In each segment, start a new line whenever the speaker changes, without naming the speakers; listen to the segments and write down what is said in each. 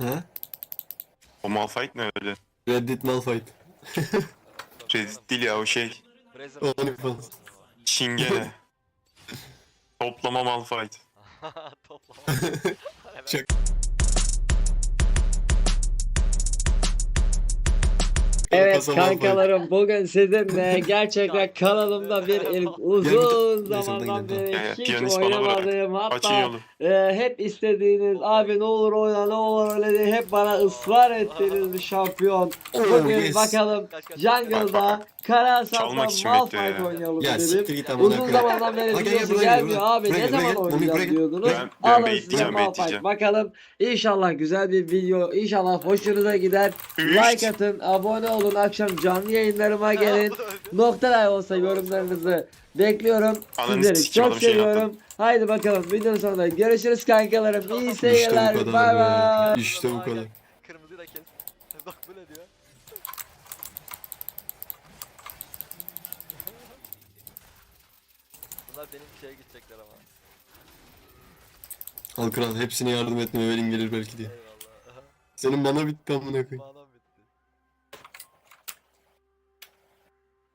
O?
Ha?
O Malphite ne öyle?
Reddit Malphite.
Reddit değil ya o şey.
Brazer.
OnlyFans.
Çingene. Toplama Malphite.
Toplama. Evet.
Çok-
Evet kankalarım bugün sizinle gerçekten kanalımda bir ilk uzun zamandan beri hiç oynamadığım hatta e, hep istediğiniz abi ne olur oyna ne olur öyle diye hep bana ısrar ettiğiniz bir şampiyon.
Oh,
Bugün
yes.
bakalım. Jungle'da Kara Asas'la Malphite
ya.
oynayalım
Ya
dedim. Uzun zamandan beri videosu gelmiyor abi ne zaman oynayacağız diyordunuz. Alın size Malphite. Bakalım inşallah güzel bir video inşallah hoşunuza gider. Like atın, abone olun, akşam canlı yayınlarıma gelin.
Bu da
olsa yorumlarınızı bekliyorum.
Ananı
Sizleri çok
adam şey
seviyorum. Haydi bakalım videonun sonunda görüşürüz kankalarım. İyi
İşte
seyirler.
bu
Bay
kadar
bay.
be. İşte bu kadar.
gel. Kırmızıyı da kes. Bak bu ne diyor? Bunlar benim şeye gidecekler ama.
Al kral hepsine yardım etmeye verin gelir belki diye.
Eyvallah.
Senin bana bitti amına koyayım
bitti.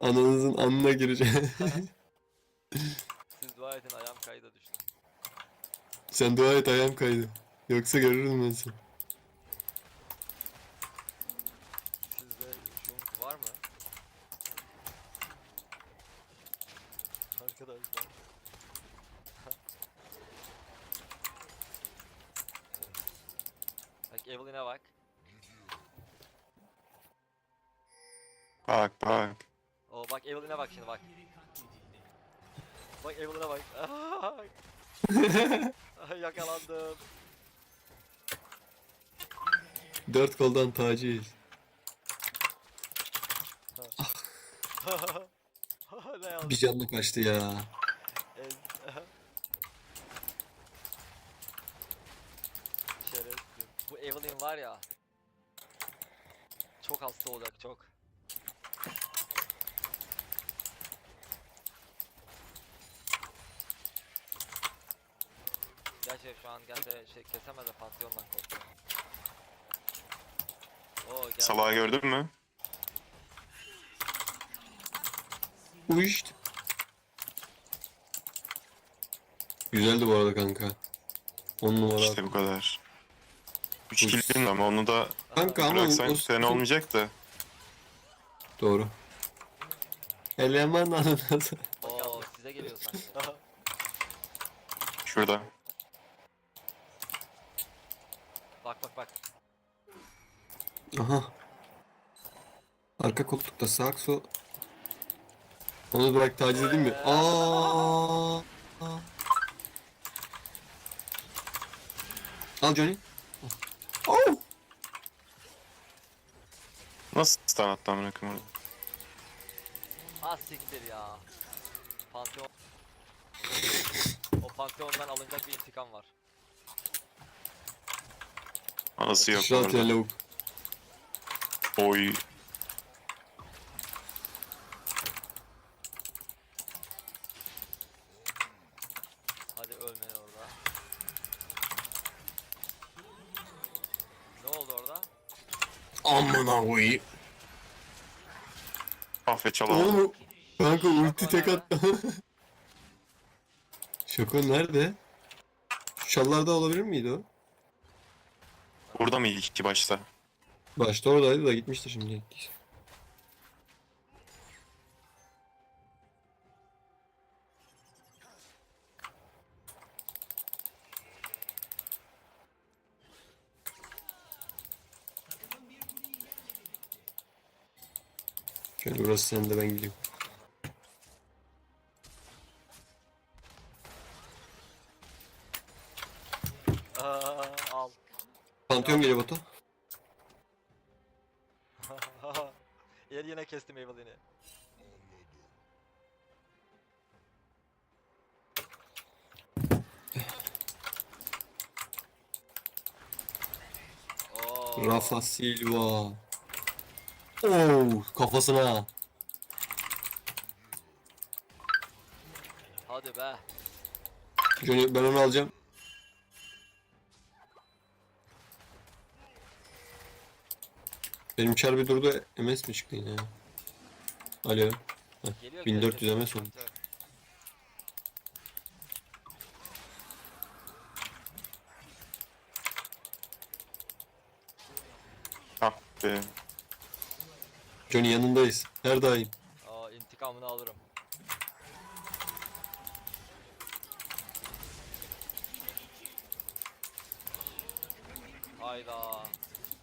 Ananızın anına gireceğim.
Siz dua edin ayağım kayda düştü.
Sen dua et ayağım kaydı. Yoksa görürüm ben seni.
Sizde junk var mı? Arkadaşlar. bak Evelyn'e bak.
Bak bak.
Oo bak Evelyn'e bak şimdi bak. Bak Evelyn'e bak. Yakalandım.
Dört koldan taciz.
ne?
Bir canlı kaçtı ya.
Ez. Şerefsiz. Bu Evelyn var ya. Çok hasta olacak çok. Gerçi şu an gelse şey kesemez de Pantheon'dan korkuyorum. Oo gel.
Salağı gördün mü?
Uyuşt. Güzeldi bu arada kanka. 10 numara.
İşte bu kadar. 3
Uş.
ama onu da
Kanka ama
bıraksan
o-
sen olmayacak da.
Doğru. Eleman ananası.
Oo size geliyor sanki.
Şurada.
bak bak bak.
Aha. Arka koltukta sağ sol. Onu bırak taciz edeyim mi? Aa. Al Johnny. Oh.
Nasıl stun attı amına koyayım orada?
Ah siktir ya. Pantheon. o Pantheon'dan alınacak bir intikam var.
Anası yok
Şurat ya
orada.
lavuk.
Oy.
Hadi ölme orada. Ne oldu orada?
Amına koyayım.
Affet çalamadım.
Oğlum. Kanka ulti tek attı. Şoko nerede? Şu çallarda olabilir miydi o?
Burada mı ilk iki başta?
Başta oradaydı da gitmişti şimdi. Şöyle burası sen de ben gideyim.
Aa, al.
Pantheon geliyor Batu.
Yer yine kestim Evelyn'i. Oo.
Rafa Silva. Oo, kafasına.
Hadi be.
Johnny ben onu alacağım. Benim çar bir durdu. MS mi çıktı yine ya? Alo.
Geliyor
1400
geliyor,
MS
geliyor.
olmuş.
Evet.
Ah be.
Johnny yanındayız. Her daim.
Aa intikamını alırım. Hayda.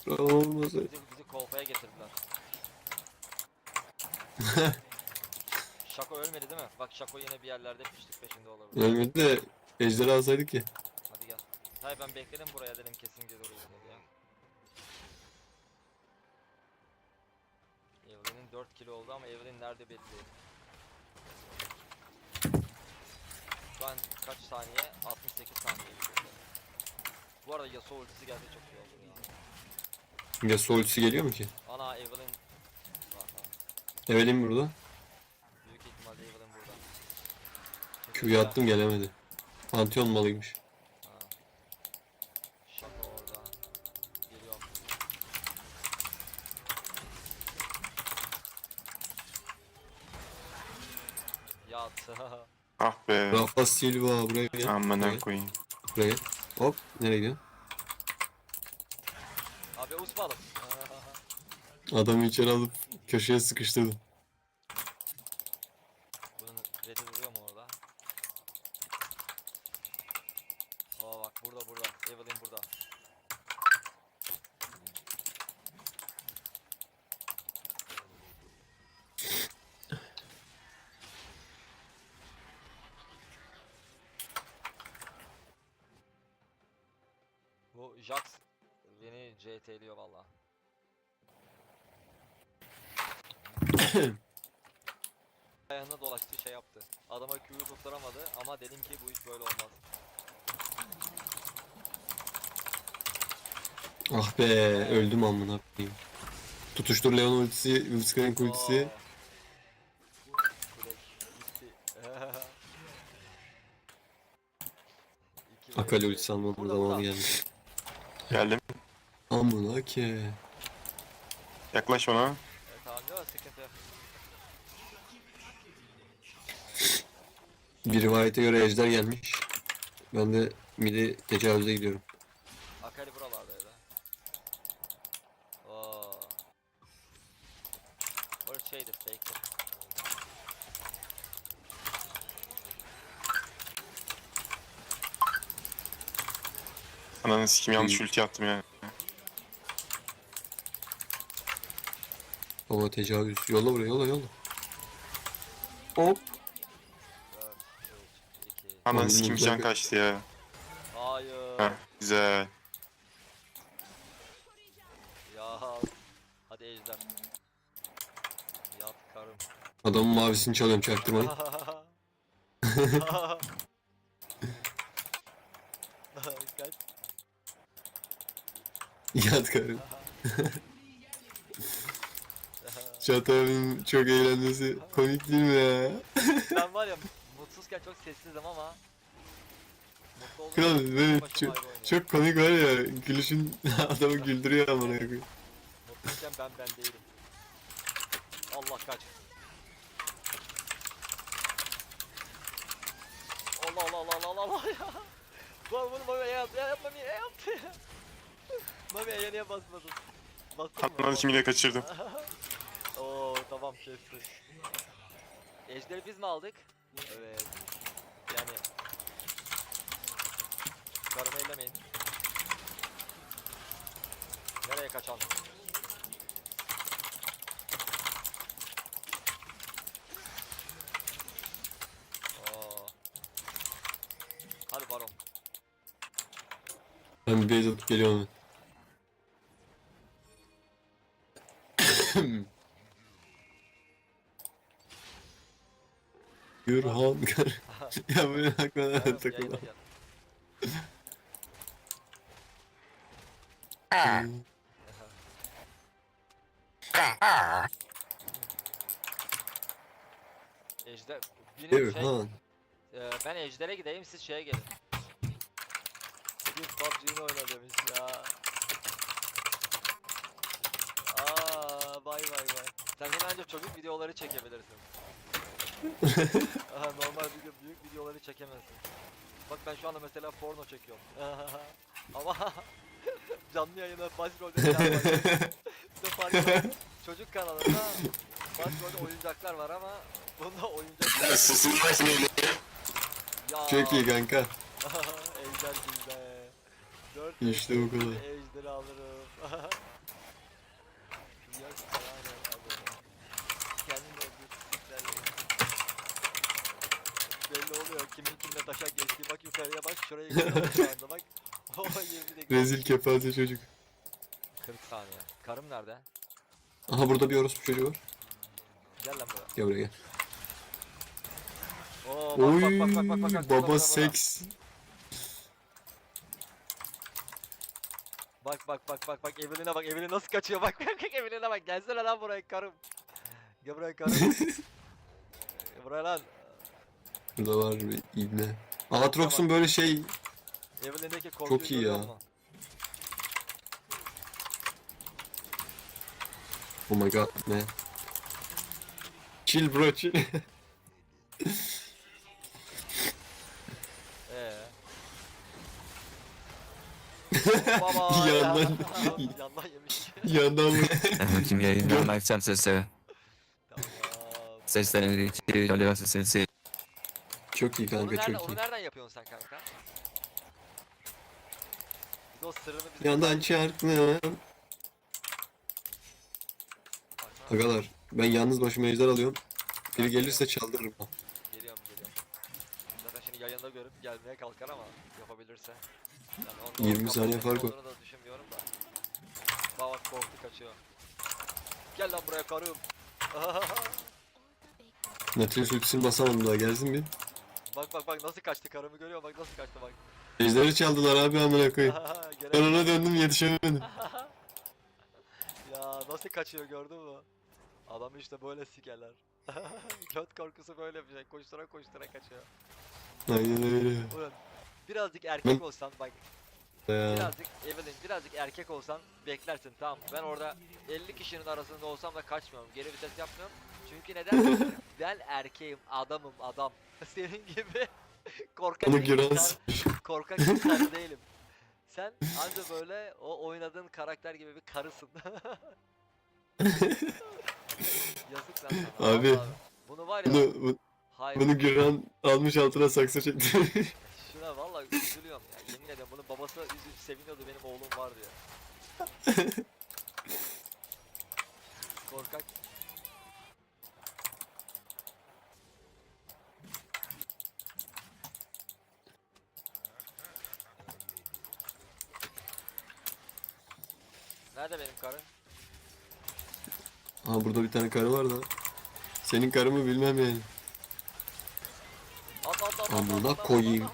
Olmaz.
Bizi, bizi kolpaya getirdiler. Şako ölmedi değil mi? Bak Şako yine bir yerlerde piştik peşinde olabilir.
Ölmedi de ejderi alsaydık ya.
Hadi gel. Hayır ben bekledim buraya dedim kesin gelir oraya diye. Evelyn'in 4 kilo oldu ama Evelyn nerede belli değil. An kaç saniye? 68 saniye. Bu arada Yasuo ultisi gelse çok iyi ya.
Yasuo ultisi geliyor mu ki?
Ana Evelyn.
Evelyn burada.
Büyük ihtimalle Evelyn burada.
Q'yu attım gelemedi. Pantheon malıymış.
Şaka orada. Geliyorum. Yat.
Ah be.
Rafa Silva buraya gel.
Amına koyayım.
buraya. Hop. Nereye gidiyorsun?
Abi usmadım.
Adamı içeri alıp köşeye sıkıştırdım.
Bunun red'i duruyor mu orada? Aa bak burada burada. Evelyn burada. Bu Jax beni CT'liyor valla. Ayağına dolaştı şey yaptı. Adama Q'yu tutturamadı ama dedim ki bu iş böyle olmaz.
Ah be öldüm amına koyayım. Tutuştur Leon ultisi, Blitzcrank ultisi. Akali ultisi almanın
Burada,
zamanı gelmiş.
Geldim.
Amına ki.
Yaklaş bana.
Sıkıntı yok.
Bir rivayete göre ejder gelmiş. Ben de midi tecavüze gidiyorum.
Akali buralardaydı. Oo. Orası şeydir fake'tir.
Ananı sikim yanlış ulti attım ya.
Baba tecavüz. Yolla buraya yolla yolla. Hop.
4, 3, 2.
Ananı
Oğlum,
sikim
güzel
can
bir-
kaçtı ya.
Hayır.
Heh güzel.
Ya. Hadi ejder. Yat karım.
Adamın mavisini çalıyorum çaktırmayın.
Kaç.
Yat karım. Çağatay abinin çok eğlenmesi komik değil mi ya?
ben var ya mutsuzken çok sessizdim ama mutlu
Kral böyle çok, çok komik var ya gülüşün adamı güldürüyor amına koyayım.
Mutluyken ben ben değilim. Allah kaç. Allah Allah Allah Allah Allah ya. Lan bunu Mami yaptı ya yapma niye yaptı ya. Mami E'ye niye basmadın? Bastın mı?
Ananı yine kaçırdım.
Oo tamam kesti. Ejderi biz mi aldık? Evet. Yani Karımı ellemeyin. Nereye kaçan? Oo. Hadi baron.
Ben bir base atıp geliyorum hemen. Gürhan kar. ya benim aklıma
Baron,
takıldı.
yayına gel. Ejder... Benim şey...
Gürhan.
Ee, ben Ejder'e gideyim siz şeye gelin. Bir PUBG'ni oyna demiş ya. Aa. Sen yine ancak çocuk videoları çekebilirsin. Aha, normal video, büyük videoları çekemezsin. Bak ben şu anda mesela porno çekiyorum. Ama canlı yayına başrolde. Çocuk kanalında başrolde oyuncaklar var ama bunda oyuncaklar ya.
Çok iyi kanka.
Ejder gibi be. Dört
İşte bu kadar.
Ejderi alırım aynen alırım. Kendini öldürdüklerle. Belli oluyor kimin kimle taşak geçtiği. Bak yukarıya bak şuraya anda bak. O 20 dakika.
Rezil kepaze çocuk.
40 saniye. Karım nerede?
Aha burada bir orospu çocuğu var.
Gel lan buraya.
Gel buraya gel.
Oo bak
Oy
bak bak bak bak bak.
Baba seks.
Bak bak bak bak bak Evelyn'e bak Evelyn nasıl kaçıyor bak bak bak Evelyn'e bak gelsene lan buraya karım. Gel buraya karım. Buraya lan.
Burada var bir ibne. Aatrox'un böyle şey
Evelyn'deki korkuyu
iyi
görüyor
ya.
musun?
Oh my god ne? Chill bro chill.
Ee. Baba
Yandan-
yandan yemiş.
Yandan vur.
Bakayım yayından açacağım sesleri.
tamam.
Seslerini oluyor sesi.
Çok iyi
Onu
kanka
nereden,
çok
onu
iyi.
nereden yapıyorsun sen kanka? De o sırrını bize
Yandan çarpmıyor.
Baksana.
Agalar ben yalnız başıma ejder alıyorum. Biri gelirse çaldırırım.
Geliyorum geliyorum. Zaten şimdi yayında görüp gelmeye kalkar ama yapabilirse. Yani onun
20
o
saniye fark var.
olduğunu da düşünmüyorum da. Bak korktu kaçıyor. Gel lan buraya karım.
Nautilus ultisini basamadım daha gelsin bir.
Bak bak bak nasıl kaçtı karımı görüyor bak nasıl kaçtı bak.
Ejderi çaldılar abi amına koyayım.
Gene-
Ben ona döndüm yetişemedim.
ya nasıl kaçıyor gördün mü? Adamı işte böyle sikerler. Göt korkusu böyle bir şey. Koştura koştura kaçıyor.
Aynen öyle.
Ulan birazcık erkek
Ben-
olsan bak
Ya.
birazcık Evelyn birazcık erkek olsan beklersin tamam mı? Ben orada 50 kişinin arasında olsam da kaçmıyorum. Geri vites yapmıyorum. Çünkü neden? ben erkeğim, adamım, adam. Senin gibi korkak
Onu
insan, korkak insan değilim. Sen anca böyle o oynadığın karakter gibi bir karısın. Yazık lan sana.
Abi,
vallahi. Bunu var ya.
Bunu, bu-
hayır.
bunu Güran almış altına saksı çekti.
Şuna vallahi üzülüyorum ya. Yemin ederim bunun babası üzülüp seviniyordu benim oğlum var diye. Korkak. Nerede benim karı?
Aha burada bir tane karı var da. Senin karı mı bilmem yani.
At at at at, at.
Amına koyayım.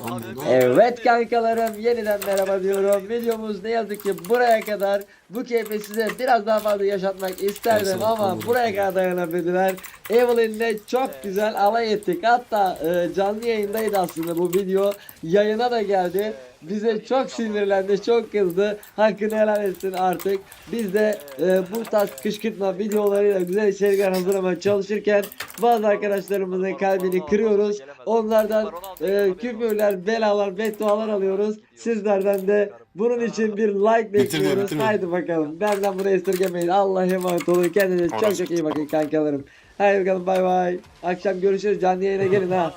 Amına
Evet kankalarım yeniden merhaba diyorum. Videomuz ne yazık ki buraya kadar. Bu keyfi size biraz daha fazla yaşatmak isterdim ama
tamam.
buraya kadar dayanabildiler. Evelyn'le çok
Evet.
güzel alay ettik. Hatta e, canlı yayındaydı aslında bu video. Yayına da geldi. Bize çok sinirlendi, çok kızdı. Hakkını helal etsin artık. Biz de e, bu tarz kışkırtma videolarıyla güzel içerikler hazırlamaya çalışırken bazı arkadaşlarımızın kalbini kırıyoruz. Onlardan e, küfürler, belalar, beddualar alıyoruz. Sizlerden de bunun için bir like bekliyoruz.
bitirme.
Haydi bakalım. Benden bunu esirgemeyin. Allah'a emanet olun. Kendinize çok çok iyi bakın kankalarım. Haydi bakalım bay bay. Akşam görüşürüz. Canlı yayına gelin ha.